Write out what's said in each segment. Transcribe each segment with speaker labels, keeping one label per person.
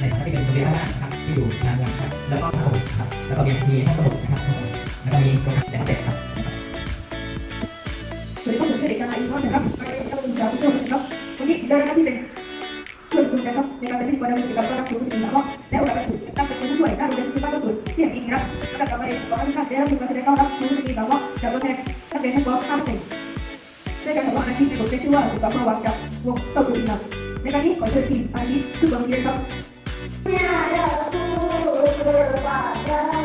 Speaker 1: ในฐานะที่เป็นโรงเรียนบ้านนะครับที่อยู่งานยังครับแล้วก็ห้องสมุดนะครับแล้วก็มีมีห้องสมุดนะครับแล้วก็มีโรงงานแต่ละเด็กครับ
Speaker 2: สวัสดีครับผมเด็กชายอีกท่านนะครับเจ้าคุณสาวผู้ชมนะครับวันนี้ผมได้รับที่เป็นเพื่อนคุณนะครับในการเป็นพิธีกรดำเนินกิจกรรมต้อนรับรูผู้ชมครับและโอกาสถูกตั้งเป็นผู้ช่วยด้านโรงเรียนที่บ้านต้นสุดที่แห่งนี้ครับและกลับไปขอให้ท่านได้รับการแสดงต้อนรับครูผู้ชมครับจากตัวแทนนักเรียนทั้งหมดห้าสิบด้วยการสอนอาชีพในบทเพลงชื่อว่าสุขภาพวังจากวงต้นสุดครับในการนี้ขอเชิญทีมอาชีพทุกคนเรียนครับ
Speaker 3: 亲爱的，祝福是大家。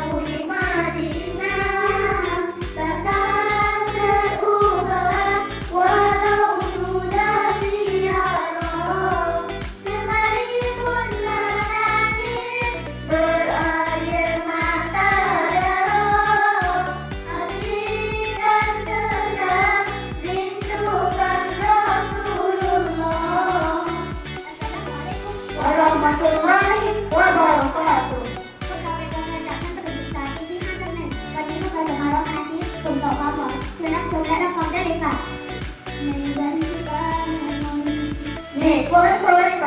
Speaker 3: เม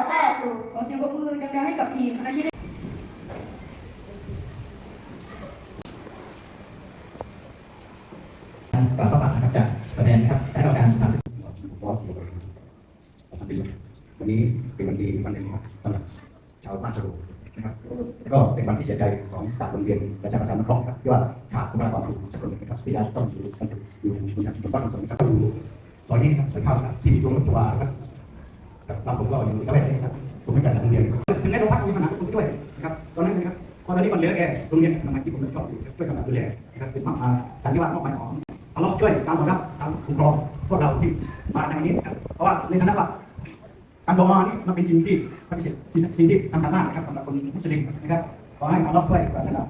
Speaker 3: าะกาตุฮ์
Speaker 2: ขอเสียงปรบมือดังๆให้กับทีมอาชีพ
Speaker 1: กล่าวเข้ามานะครับจากตัวแทนนะครับคณะกรรมการสถานศึกษา
Speaker 4: บอสอยู่สามปีวันนี้เป็นวันดีวันหนึ่งครับสำหรับชาวบ้านสรุป นะครับก็เป็นวันที่เสียใจของทางโรงเรียนประชาประธานนครครับที่ว่าขาดบุคลากรครูสักคนหนึ่งนะครับที่ได้ต้องอยู่บรรจุอยู่ในคุณชุมชนบ้านของสมครับอยู่ซอยนี้ครับซอยข้าวครับที่อยู่ตรงรถตัวครับครับเราผมก็อยู่ระแวกนี้ครับผมไม่กล้าจากโรงเรียนถึงได้โรงพักมีปัญหาผมช่วยนะครับตอนนั้นนะครับพอตอนนี้มันเหลือแกโรงเรียนทำไมที่ผมชอบอยู่ช่วยกันดูแลนะครับเป็นมากการที่ว่ามอบหมายของเอาเราช่วยตามระดับตามคุ้มครองพวกเราที่มาในวันนี้นะครับเพราะว่าในฐานะว่า การดอานี่มันเป็นสิ่งที่มันเป็นสิ่งสิ่งที่สำคัญมากนะครับสำหรับคนมุสลิมนะครับขอให้มารับช่วยกันนะครับ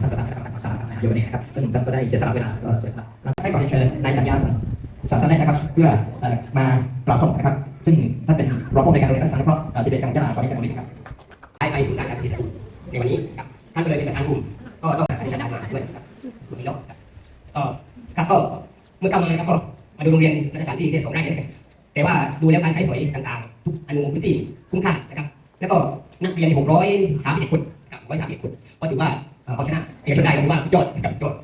Speaker 1: ท่านประธานคณะกรรมการศาสนาในวันนี้นะครับซึ่งท่านก็ได้เสียสละเวลาก็เสียสละให้ขอเรียนเชิญนายสัญญาศาสนนะครับ เพื่อมากล่าวส่งนะครับ ซึ่งท่านเป็นรองผู้อำนการโรงเรียนนักศึกษานุเคราะห์เสิบเอ็ดจังหวัดยะลาขอเรียนเชิญตรงนี้ครับ
Speaker 5: ไปไปถึงการจัดสิทธิ์ในวันนี้ครับท่านก็เลยเป็นประธานกลุ่มก็ต้องการที่จะนมาด้วยครับกลุ่มนี้เนาะครับก็ครับก็เมื่อเข้ามานะครับก็มาดูโรงเรียนและสถานที่ที่สองไร่นะครับ แต่ว่าดูแล้วการใช้สอยต่างๆ ทุกอนุพื้นที่คุ้มค่านะครับ แล้วก็นักเรียนใน631คนครับ631คนก็ถือว่าเอาชนะเอกชนได้ถือว่าสุดยอดนะครับสุดยอด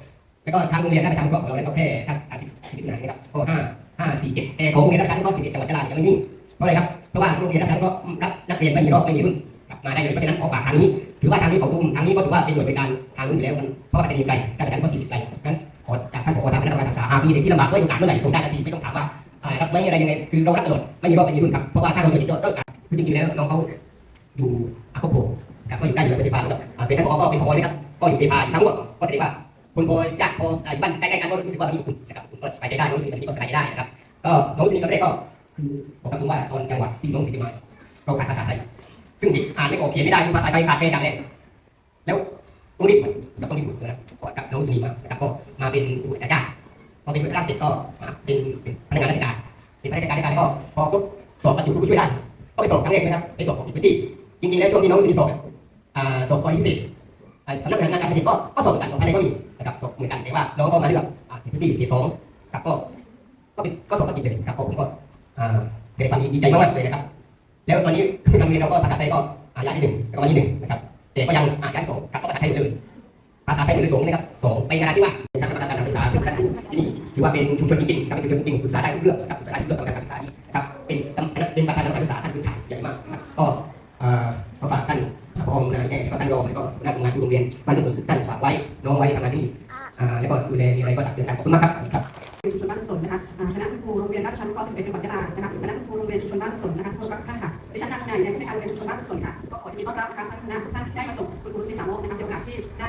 Speaker 5: แล้วก็ทางโรงเรียนและประชานุเราะห์ของเราเนี่ยก็แค่50 50มิถุนาก็ห้าห้าสี่เจ็ดแต่ของโรงเรียนรับการก็สิบเอ็ดจังหวัดยะลายังไม่นิ่งเพราะอะไรครับเพราะว่าโรงเรียนรับการก็รับนักเรียนไม่มีรอบไม่มีรุ่นกลับมาได้เลยเพราะฉะนั้นขอฝากทางนี้ ถือว่าทางนี้ของตูมทางนี้ก็ถือว่าเป็นหน่วยบริการทางนู้นอยู่แล้วมันเพราะว่าเป็นไกลการจัดการก็สี่สิบไกลงั้นขอจากท่านผอทางคณะกรรมการศึกษาหากมีเด็กที่ลำบากด้วยโอกาสเมื่อไหร่คงได้ทันทีไม่ต้องถามว่า อ่ารับไหมอะไรยังไงคือเรารับตลอดไม่มีรอบไม่มีรุ่นครับเพราะว่าถ้าเราจะติดยอดก็คือจริงๆแล้วน้องเขาอยู่อาโคโปครับก็อยู่ใกล้อยู่กับเจพาแล้วก็เป็นท่านผอก็เป็นผอนะครับก็อยู่เจพาอยู่ทั้งหมดก็แสดงว่าคนโอญาติโออยู่บ้านใกล้ๆกันก็รู้สึกว่ามีคุณนะครับคุณก็ไปใจได้น้องสิงห์ก็สบายได้นะครับก็น้องสิงห์ตอนแรกก็คือบอกกับลุงว่าตอนจังหวะที่น้องสิงห์มาเราขาดภาษาไทยซึ่งเด็กอ่านไม่ออกเขียนไม่ได้มีภาษาไทยขาดแคลนอย่างแรงแล้วต้องรีบเราต้องรีบนะครับก็กับน้องสิงห์มานะครับก็มาเป็นอุปการย์พอเป็นอุปการเสร็จก็มาเป็นพนักงานราชการ เป็นพนักานราชการแล้วก็พอครบสอบบรรจุผู้ช่วยได้ก็ไปสอบครั้งแรกนะครับไปสอบของพื้นที่จริงๆแล้วช่วงที่น้องสิงห์สอบอ่าสอบปอที่สิบสำนักงานการเกษตรก็ก็สอบเหมือนกันสอบภายในก็มีนะครับสอบเหมือนกันแต่ว่าน้องก็มาเลือกอ่าพื้นที่ที่สองครับก็ก็เป็นก็สอบปกติเลยครับผมก็อ่าแสดงความดีใจมากเลยนะครับ แล้วตอนนี้โรงเรียนเราก็ภาษาไทยก็อาย้ายที่หนึ่งแล้วก็มาที่หนึ่งนะครับแต่ก็ยังอ่านย้ายสองครับก็ภาษาไทยหมดเลยภาษาไทยหมดเลยสองนะครับสองไปขณะที่ว่าทางคณะ กรรมการการศึกษาคือท่านที่นี่ถือว่าเป็นชุมชนจริงๆครับเป็นชุมชนจริงๆปรึกษาได้ทุกเรื่องครับปรึกษาได้ทุกเรื่องของการศึกษานี่ครับเป็นเป็นประธานการศึกษาท่านพื้นฐานใหญ่มากครับก็ก็ฝากท่านผองนะแล้วก็ท่านรองแล้วก็หน้ากลุ่มงานทุกโรงเรียนบ้านทุกคนทุกท่านฝากไว้น้องไว้ทำหน้าที่แล้วก็ดูแลมีอะไรก็ตักเตือนกันขอบคุณมากครับครับ
Speaker 2: ชุมชนบ้านสนนะคะคณะครูโรงเรียนราชชั้นป .11 จังหวัดยะลานะคะคณะครูโรงเรียนชุมชนบ้านสนนะคะทุกท่านค่ะดิฉันนักนายในการโรงเรียนชุมชนบ้านสนค่ะก็ขอยินดีต้อนรับนะคะท่านคณะท่าน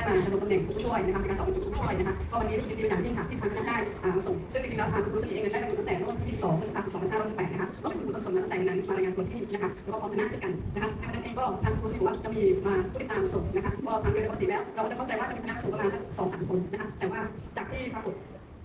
Speaker 2: มาดำรงตำแหน่งผู้ช่วยนะคะในการสอบบรรจุผู้ช่วยนะคะก็วันนี้รู้สึกดีเป็นอย่างยิ่งค่ะที่ทางคณะได้มาส่งซึ่งจริงๆแล้วทางคุณครูสมิเองได้บรรจุตั้งแต่เมื่อวันที่22พฤษภาคม2568นะคะก็เป็นคุณครูต้นสมรตั้งแต่นั้นมารายงานตัวที่นะคะแล้วก็พร้อมคณะจัดกันนะคะในวันนั้นเองก็ทางคุณครูสมิบอกว่าจะมีมาผู้ติดตามมาส่งนะคะก็ทางโดยปกติแล้วเราก็จะเข้าใจว่าจะมีคณะส่งประมาณสักสองสามคนนะคะแต่ว่าจากที่ปรากฏ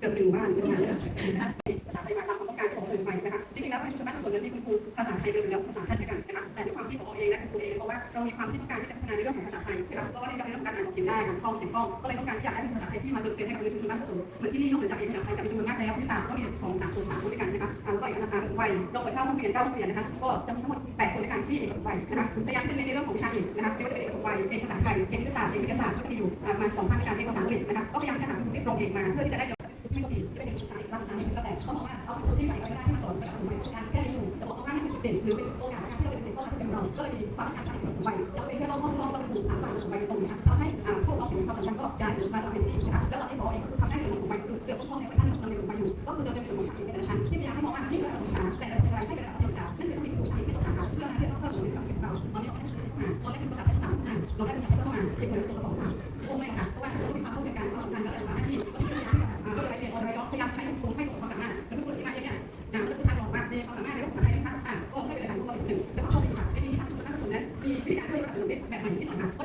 Speaker 2: เกือบหนึ่งบ้านประมาณนี้นะคะภาษาไทยมาตามความต้องการของสื่อใหม่นะคะจริงๆแล้วในชุมชนบ้านส่วนนั้นมีคุณครูภาษาไทยเดิมอยู่แล้วภาษาไทยด้วยกันนะคะแต่ด้วยความที่พอเองและคุณครูเองเพราะว่าเรามีความที่ต้องการที่จะพัฒนาในเรื่องของภาษาไทยนะคะเพราะว่าในเรื่องการอ่านเขียนได้การคล่องเขียนคล่องก็เลยต้องการที่อยากให้มีภาษาไทยที่มาเติมเต็มให้กับชุมชนบ้านส่วนเหมือนที่นี่นอกจากเอกภาษาไทยจะมีจำนวนมากแล้วที่สามก็มีสองสามส่วสามด้วยกันนะคะแล้วก็อีกอันดับวัยเราเปิดเข้าห้องเรียนเก้าห้องเรียนนะคะก็จะมีทั้งหมดแปดคนในการที่เอกวัยนะคะพยายามจะเน้นในเรื่องของวิชาเอกนะคะไม่ว่าจะเป็นเอกวัยเอกภาษาไทยเอกวิทยาศาสตร์เอกวิทยาศาสตร์ก็จะมีอยู่มาสองภาคในการเอกภาษาอังกฤษนะคะก็พยายามจะหาผู้ที่ตรงเอกมาเพื่อที่จะได้ ไม่ก็ดีจะเป็นเด็กศึกษาอีกภาษาหนึ่งก็แต่เขาบอกว่าเอาเป็นคนที่ใส่ก็ได้ที่มาสอนกับผมการแค่เรียนรู้แต่บอกว่านั่นเป็นจุดเด่นหรือเป็นโอกาสการที่เราเป็นเด็กก็เป็นเราก็เลยมีความตั้งใจของไปจะเป็นแค่เรามองเราเป็นกลุ่มานหลังของไปตรงนี้ทำให้พวกเราเห็นความสำคัญก็ย้ายมาสมัครเป็นที่นะคะแล้วเราที่บอกเองคือทำให้ส่วนของไปคือเกือบทุกห้องเนี่ยไปตั้งในกลุ่มไปอยู่ก็คือเราจะเป็นส่วนของชั้นเป็นชั้นที่พยายามให้มองว่านี่คือการศึกษาแต่เราเป็นอะไรให้เป็นระดับศึกษานั่นคือต้องมีกลุ่มชั้นที่ต้องสาขาเพื่อที่ต้องเพิ่มส่วนของเราตอนนี้เราได้ศึกษาตอนแรกเป็นภาษาภาษาเราได้ภาษาภาษามาที่คนตัวของเราโอ้ไม่ค่ะเพราะว่าเรามีความเข้าใจกันความสำคัญและหน้าที่ก็ที่ ทางออกมาในความสามารถในเรื่องภายใช่ไหมอะก็ไม่เป็นการรู้ภาษาหนึ่งแล้วก็โชคดีค่ะในนี้ค่ะทุกคนนักผสนใจมีวิธีการช่วยระดับสมเด็จแบบใหม่นิดหน่อยค่ะ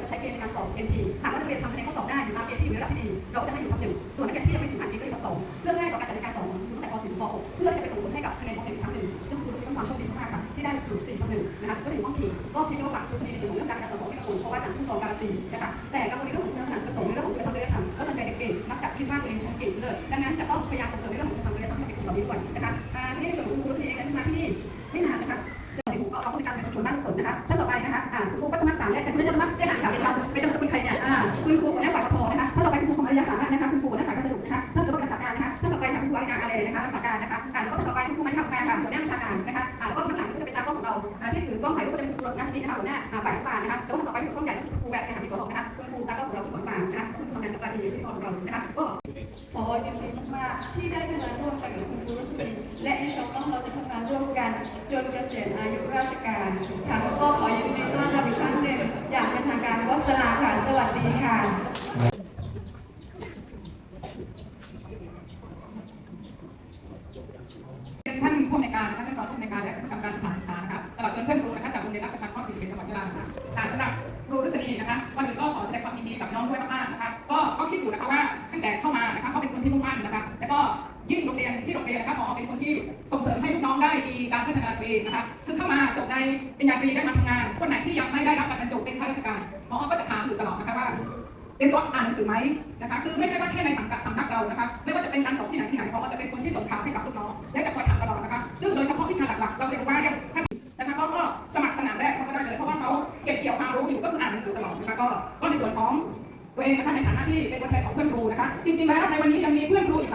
Speaker 2: จะใช้เกณฑ์ในการสอบ NT หากว่านักเรียนทำคะแนนข้อสอบได้อยู่ตามเกณฑ์ที่อยู่ในระดับที่ดีเราจะให้อยู่ท็อปหนึ่งส่วนนักเรียนที่ยังไม่ถึงอันนี้ก็อยู่ท็อปสองเพื่อง่ายต่อการจัดการสอบตั้งแต่ป .4 ถึงป .6 เพื่อจะไปส่งผลให้กับคะแนนป .1 ครั้งหนึ่งซึ่งครูจะต้องความโชคดีมากค่ะที่ได้อยู่4ท็อปหนึ่งนะคะก็ถึงห้องขี่ก็พี่ก็ฝากครูสนิทในส่วนของเรื่องการสอบของพี่กระปุนเพราะว่าต่างผู้ปกครองการันตีนะคะแต่การในเรื่องของคุณสนามประสงค์ในเรื่องของคุณธรรมจริยธรรมก็สนใหญ่เด็กๆมักจะคิดว่าตัวเองชั้นเก่งเลิศดังนั้นจะต้องพยายามส่งเสริมในเรื่องของคุณธรรมจริยธรรมให้เด็กๆเหล่านี้ด้วยนะคะทีนี้ในส่วนของครูสนิทเองนั้นมาที่นี่ไม่นานนะคะเอาพฤติกรรมในชุมชนบ้านสนนะคะ นี้นะคะหัวหน้าฝ่ายรัฐบาลนะคะแล้วคนต่อไปคุณครูใหญ่คือครูแบบในหาวิศวกรนะคะคุณครูตากล้องของเราคุณหมานนะคะคุณครูทำงานจัดกรอยู่ที่ของเรานะคะก็ขอยินดีมากๆที่ได้ทำงานร่วมกันกับคุณครูรัศมีและอิชาอัลลองเราจะทำงานร่วมกัน จนเกษียณอายุราชการค่ะแล้วก็ขอยินดีต้อนรับอีกครั้งหนึ่งอย่างเป็นทางการวัสลาค่ะสวัสดี
Speaker 6: อเป็นคนที่ส่งเสริมให้ลูกน้องได้มีการพัฒนาตัวเองนะคะคือเข้ามาจบในปริญญาตรีได้มาทำงาน คนไหนที่ยังไม่ได้รับการบรรจุเป็นข้าราชการพอก็เตรียมตัวอ่านหนังสือไหมนะคะคือไม่ใช่ว่าแค่ในสังกัดสำนักเรานะคะไม่ว่าจะเป็นการสอนที่ไหนที่ไหนเพราะว่าจะเป็นคนที่ส่งข่าวให้กับลูกน้องและจะคอยถามตลอดนะคะซึ่งโดยเฉพาะวิชาหลักๆ เราจะรู้ว่าอย่างถ้านะคะก็ก็สมัครสนามแรกเขาก็ได้เลยเพราะว่าเขาเก็บเกี่ยวความรู้อยู่ก็คืออ่านหนังสือตลอดนะคะก็ก็ในส่วนของตัวเองนะคะในฐานะที่เป็นตัวแทนของเพื่อนครูนะคะจริงๆแล้วในวันนี้ยังมีเพื่อนครูอีก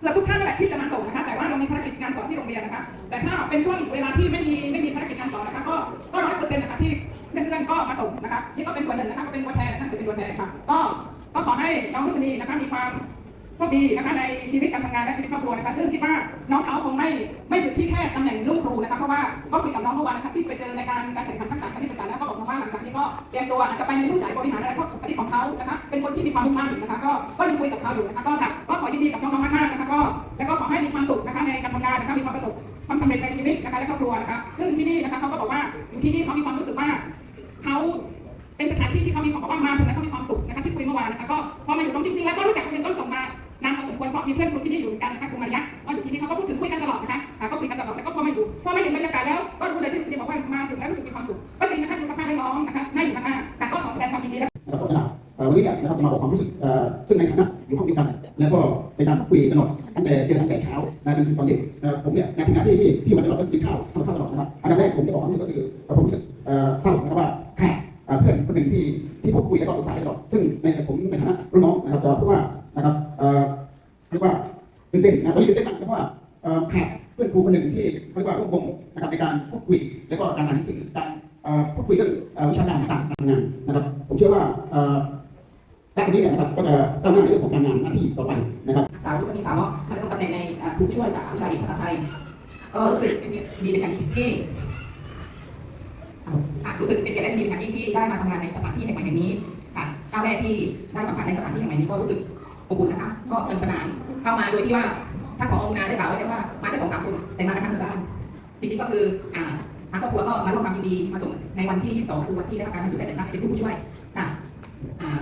Speaker 6: เกือบทุกท่านนั่นแหละที่จะมาส่งนะคะ แต่ว่าเรามีภารกิจงานสอนที่โรงเรียนนะคะ แต่ถ้าเป็นช่วงเวลาที่ไม่มีไม่มีภารกิจงานสอนนะคะ ก็ก็ร้อยเปอร์เซ็นต์นะคะที่เพื่อนๆก็มาส่งนะคะ นี่ก็เป็นส่วนหนึ่งนะคะก็เป็นตัวแทนนะคะถือเป็นตัวแทนค่ะ ก็ก็ขอให้น้องรุษณีนะคะมีความ โชคดีนะคะในชีวิตการทำงานและชีวิตครอบครัวนะคะซึ่งคิดว่าน้องเขาคงไม่ไม่หยุดที่แค่ตำแหน่งลูกครูนะคะเพราะว่าก็คุยกับน้องเมื่อวานนะคะที่ไปเจอในการการแข่งขันทักษะคณิตศาสตร์แล้วก็บอกมาว่าหลังจากนี้ก็เตรียมตัวอาจจะไปในรูปสายบริหารอะไรพวกคณิตของเขานะคะเป็นคนที่มีความมุ่งมั่นนะคะก็ก็ยังคุยกับเขาอยู่นะคะก็ก็ขอยินดีกับน้องๆมากๆนะคะก็แล้วก็ขอให้มีความสุขนะคะในการทำงานนะคะมีความประสบความสำเร็จในชีวิตนะคะและครอบครัวนะคะซึ่งที่นี่นะคะเขาก็บอกว่าอยู่ที่นี่เขามีความรู้สึกว่าเขาเป็นสถานที่ที่เขามีความบอกว่ามาถึงแล้วเขามีความสุขนะคะที่คุยเมื่อวานนะคะก็พอมาอยู่ตรงจริงๆแล้วก็รู้จักเป็นต้นสงมา นานพอสมควรเพราะมีเพื่อนครูที่นี่อยู่กันนะคะครูมาริยะก็อยู่ที่นี่เขาก็พูดถึงคุยกันตลอดนะคะก็คุยกันตลอดแล้วก็พอมาอยู่พอมาเห็นบรรยากาศแล้วก็รู้เลยที่สิบอกว่ามาถึงแล้วรู้สึกมีความสุขก็จริงนะคะดูสภาพให้น้องนะคะน่าอยู่มากๆแต่ก็ขอแสดงความยินดีและ
Speaker 7: นะครับผมจะเอ่อวันนี้นะครับจะมาบอกความรู้สึกซึ่งในฐานะอยู่ห้องเดียวกันแล้วก็เป็นการคุยกันตลอดตั้งแต่เจอตั้งแต่เช้านะจนถึงตอนเย็นนะผมเนี่ยในฐานะที่ที่ที่มาตลอดก็กินข้าวทานข้าวตลอดนะครับอันดับแรกผมจะบอกความรู้สึกก็คือผมรู้สึกเศร้านะครับว่าขาดเพื่อนคนหนึ่งที่ที่พูดคุยแล้วก็ปรึกษาตลอดซึ่งในผมในฐานะรุ่นน้องนะครับจะพูดว่า นะครับเอ่อเรียกว่าตื่นเต้นนะตอนนี้ตื่นเต้นมากเพราะว่าขาดเพื่อนครูคนหนึ่งที่เขาเรียกว่าร่วมวงนะครับในการพูดคุย แล้วก็การอ่านหนังสือการพูดคุยเรื่องวิชาการต่างๆการทำงานนะครับ ผมเชื่อว่าเอ่อด้านนี้เนี่ยนะครับก็จะก้าวหน้าในเรื่องของการงานหน้าที่ต่อไปนะครับ
Speaker 8: สาวรุษณีสาวเนาะมาดำรงตำแหน่งในอ่าครูช่วยจากวิชาเอกภาษาไทยก็รู้สึกดีเป็นอย่างยิ่งที่รู้สึกเป็นเกียรติและดีเป็นอย่างยิ่งที่ได้มาทำงานในสถานที่แห่งใหม่แห่งนี้ค่ะก้าวแรกที่ได้สัมผัสในสถานที่แห่งใหม่นี้ก็รู้สึก อบอุ่นนะคะ ก็สนุกสนานเข้ามาโดยที่ว่าท่านผอองค์นาได้กล่าวไว้ว่ามาแค่สองสามคนแต่มากันทั้งหมู่บ้านจริงๆก็คืออ่าทางครอบครัวก็มาร่วมความยินดีมาส่งในวันที่22คือวันที่ได้รับการบรรจุได้แต่งตั้งเป็นผู้ช่วยค่ะอ่า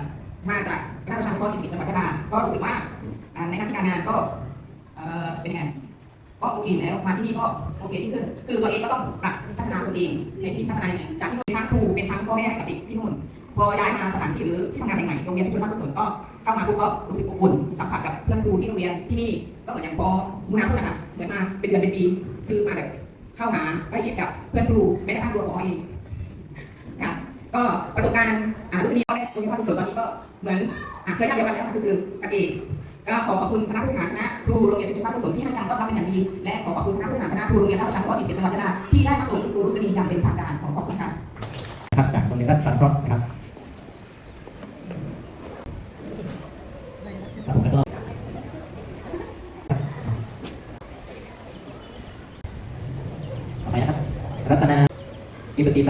Speaker 8: มาจากราชประชานุเคราะห์40จังหวัดยะลาก็รู้สึกว่าในหน้าที่การงานก็เอ่อเป็นยังไงก็โอเคแล้วมาที่นี่ก็โอเคที่ขึ้นคือตัวเองก็ต้องปรับพัฒนาตัวเองในที่พัฒนาเนี่ยจากที่เป็นทั้งครูเป็นทั้งพ่อแม่ให้กับเด็กที่นู่นพอย้ายมาสถานที่หรือที่ทำงานใหม่ๆโรงเรียนชุมชนบ้านกุศลก็ เข้ามาปุ๊บก็รู้สึกอบอุ่นสัมผัสกับเพื่อนครูที่โรงเรียนที่นี่ก็เหมือนอย่างพอมูนาพูดนะคะเหมือนมาเป็นเดือนเป็นปีคือมาแบบเข้าหาใกล้ชิดกับเพื่อนครูแม้กระทั่งตัวผอเองค่ะก็ประสบการณ์อ่ารู้สึกดีตอนแรกโรงเรียนบ้านกุศลตอนนี้ก็เหมือนอะเคยทำเดียวกันแล้วคือคือกันเองก็ขอขอบคุณคณะผู้บริหารคณะครูโรงเรียนชุมชนบ้านกุศลที่ให้การต้อนรับเป็นอย่างดี และขอขอบคุณคณะผู้บริหารคณะครูโรงเรียนราชประชานุเคราะห์40จังหวัดยะลาที่ได้มาส่งคุณครูรุษณีอย่างเป็นทางการขอขอบคุณค่ะ
Speaker 1: ครับจากโรงเรียนรัฐสันเคราะห์นะครับครับแล้วก็ต่อไปนะครับ รัตนา อิบติส